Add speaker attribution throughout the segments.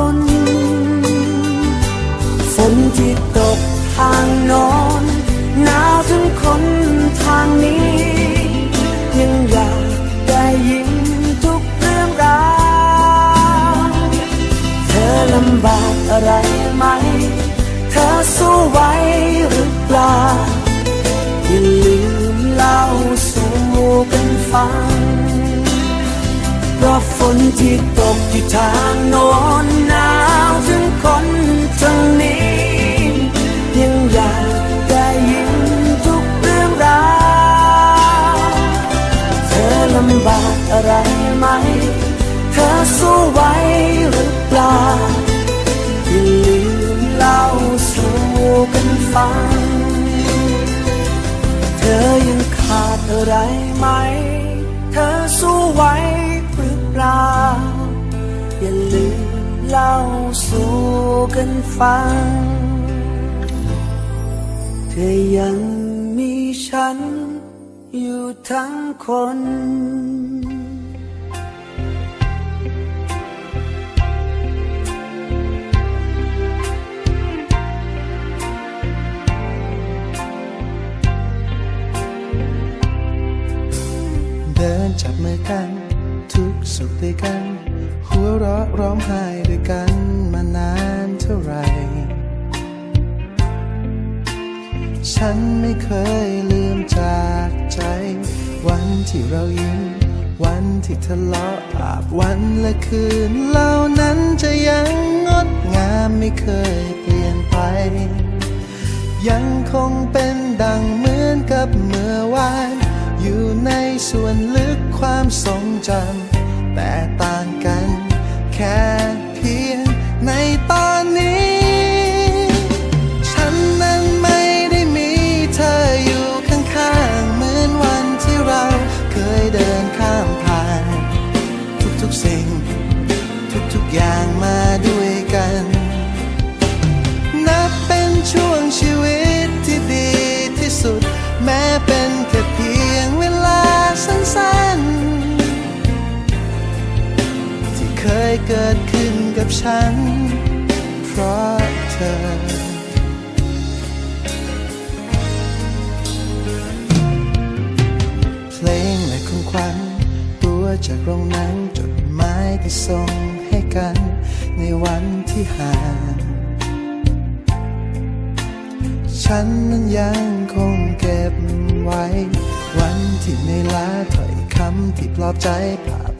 Speaker 1: นำบากอะไรไหม เธอสู้ไหวหรือเปล่า อย่าลืมเล่าสู่กันฟังเพราะฝนที่ตกที่ทาง เล่าสู่กันฟัง เธอยังมีฉันอยู่ทั้งคน
Speaker 2: เดินจับมือกัน ทุกสุขด้วยกัน หัวเราะร้องไห้ด้วยกันมานานเท่าไหร่ ฉันไม่เคยลืมจากใจ วันที่เรายิ้ม วันที่ทะเลาะอาบวันและคืนเหล่านั้นจะยังงดงามไม่เคยเปลี่ยนไป ยังคงเป็นดังเหมือนกับเมื่อวาน อยู่ในส่วนลึกความทรงจำแต่ต่างกัน แค่เพียงในต เกิดขึ้นกับฉัน เพราะเธอ เพลงและของขวัญตัวจากโรงหนังจดหมายที่ส่งให้กัน ในวันที่ห่างฉันนั้นยังคงเก็บไว้ วันที่ในลาถ้อยคำที่ปลอบใจภา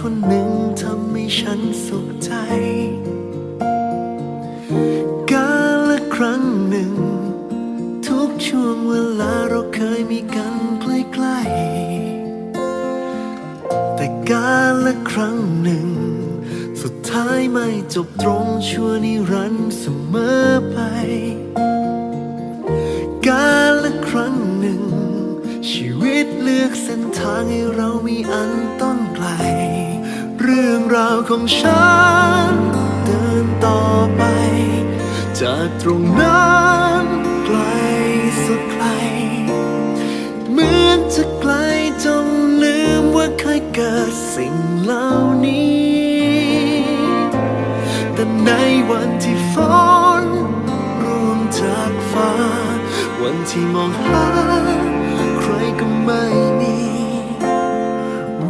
Speaker 3: ค
Speaker 2: นหนึ่งทำให้ฉันสุขใจ การละครั้งหนึ่ง ทุกช่วงเวลาเราเคยมีกันใกล้ๆแต่การละครั้งหนึ่ง สุดท้ายไม่จบตรงชั่วนิรันดร์เสมอไป การละครั้งหนึ่งชีวิตเลือกเส้นทางให้เรามีอันต้องไกล เรื่องราวของฉัน เดินต่อไป จากตรงนั้นไกลสุดไกล เหมือนจะไกลจนลืมว่าเคยเกิดสิ่งเหล่านี้ แต่ในวันที่ฝนร่วงจากฟ้า วันที่มองหาใครก็ไม่มี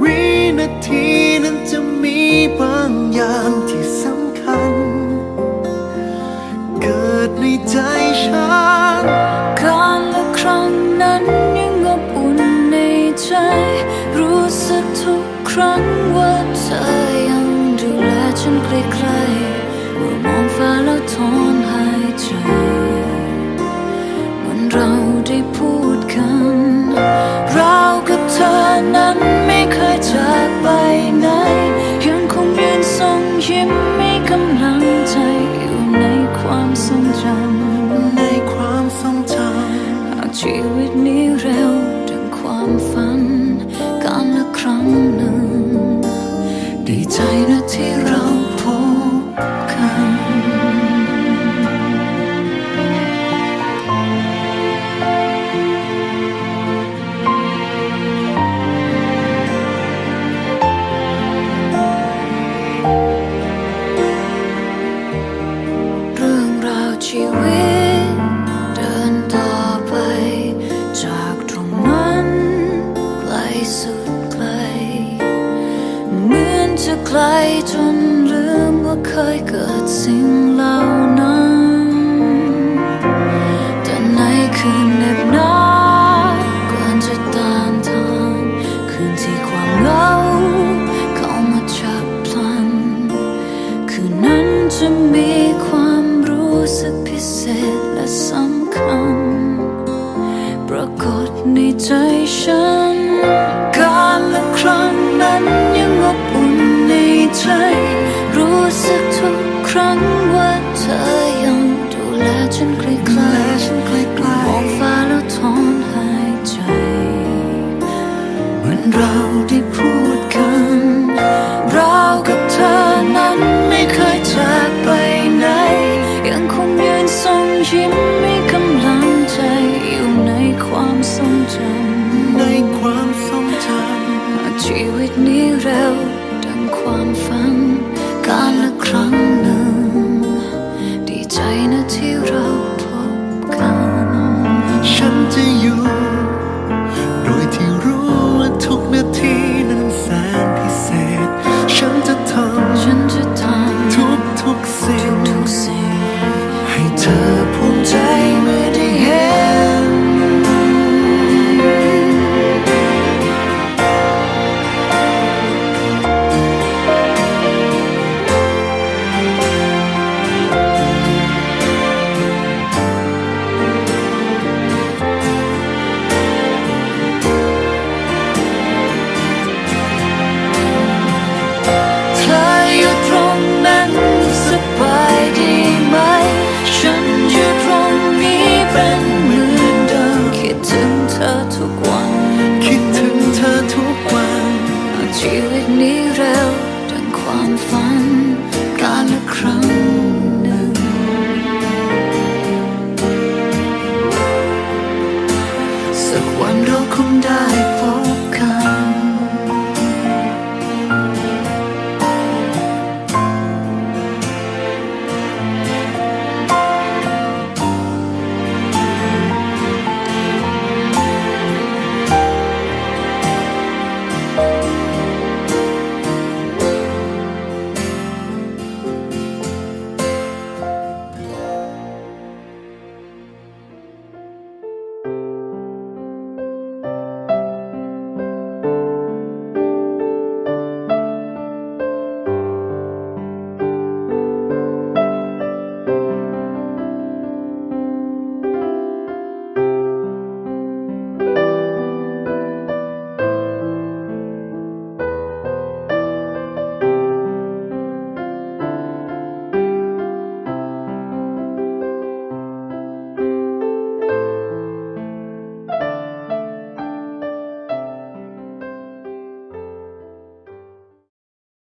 Speaker 2: วินาที จะมีบางอย่างที่สำคัญ เกิดในใจฉัน
Speaker 4: การละครั้งนั้นยังอบอุ่นในใจ รู้สึกทุกครั้งว่าเธอยังดูแลฉันใกล้ๆเมื่อมองฟ้าแล้วถอนหายใจเหมือนเราได้พูดกัน เรากับเธอนั้น